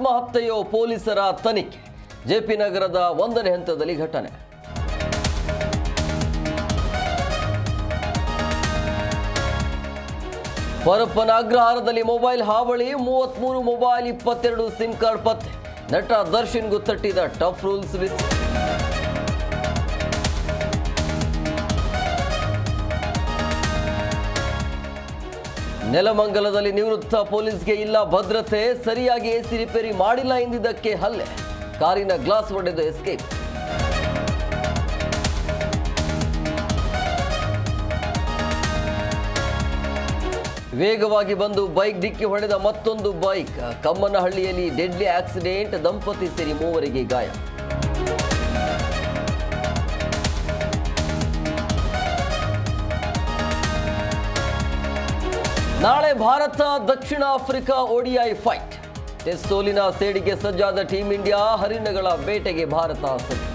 ಆತ್ಮಹತ್ಯೆಯೋ ಪೊಲೀಸರ ತನಿಖೆ. ಜೆಪಿ ನಗರದ ಒಂದನೇ ಹಂತದಲ್ಲಿ ಘಟನೆ. ಪರಪ್ಪನ ಅಗ್ರಹಾರದಲ್ಲಿ ಮೊಬೈಲ್ ಹಾವಳಿ, ಮೂವತ್ಮೂರು ಮೊಬೈಲ್ ಇಪ್ಪತ್ತೆರಡು ಸಿಮ್ ಕಾರ್ಡ್ ಪತ್ತೆ. ನಟ ದರ್ಶನ್ ಗುತ್ತಟ್ಟಿದ ಟಫ್ ರೂಲ್ಸ್ ವಿಸ್. ನೆಲಮಂಗಲದಲ್ಲಿ ನಿವೃತ್ತ ಪೊಲೀಸ್ಗೆ ಇಲ್ಲ ಭದ್ರತೆ, ಸರಿಯಾಗಿ ಎಸಿ ರಿಪೇರಿ ಮಾಡಿಲ್ಲ ಎಂದಿದ್ದಕ್ಕೆ ಹಲ್ಲೆ. ಕಾರಿನ ಗ್ಲಾಸ್ ಒಡೆದು ಎಸ್ಕೇಪ್. ವೇಗವಾಗಿ ಬಂದು ಬೈಕ್ ಡಿಕ್ಕಿ ಹೊಡೆದ ಮತ್ತೊಂದು ಬೈಕ್. ಕಮ್ಮನಹಳ್ಳಿಯಲ್ಲಿ ಡೆಡ್ಲಿ ಆಕ್ಸಿಡೆಂಟ್, ದಂಪತಿ ಸೇರಿ ಮೂವರಿಗೆ ಗಾಯ. ನಾಳೆ ಭಾರತ, ದಕ್ಷಿಣ ಆಫ್ರಿಕಾ ಓಡಿಐ ಫೈಟ್ ಟೆಸ್ಟ್ ಸೋಲಿನ ಸೇಡಿಗೆ ಸಜ್ಜಾದ ಟೀಂ ಇಂಡಿಯಾ ಹರಿಣಗಳ ಬೇಟೆಗೆ ಭಾರತ ಸಜ್ಜು